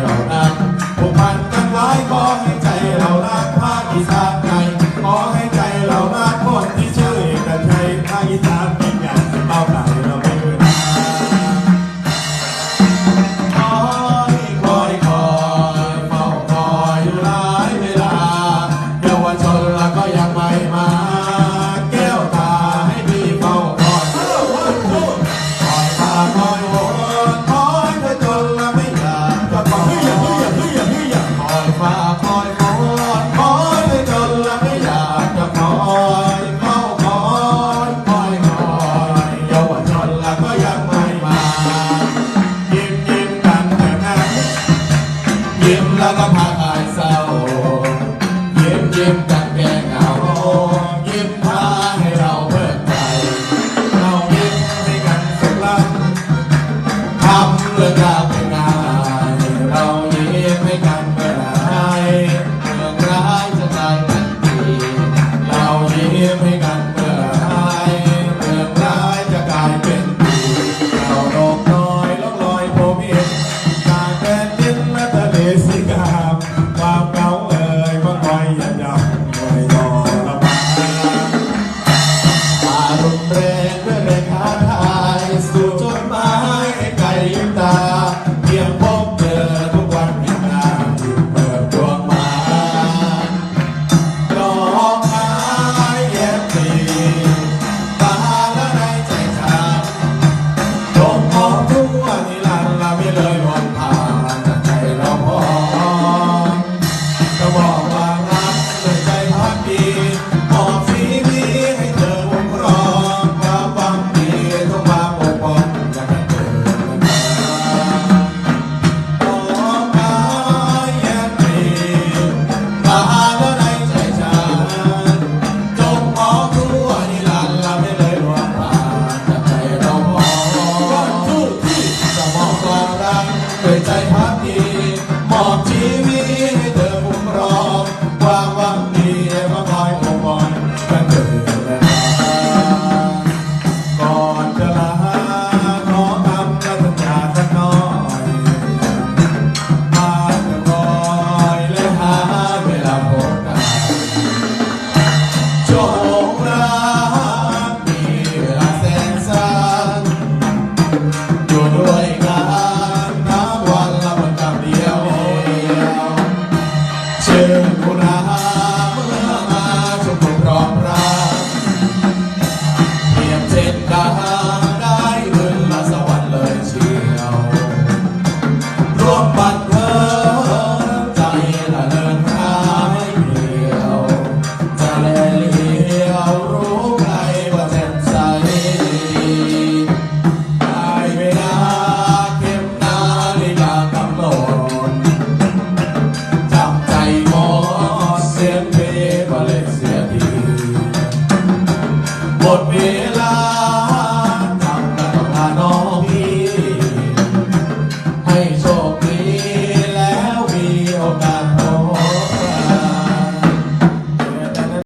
เรารักผูกพันกันไว้ขอให้ใจเรารักภาคอีสาน sao? Duyên chim Amen. 会在旁。Lord be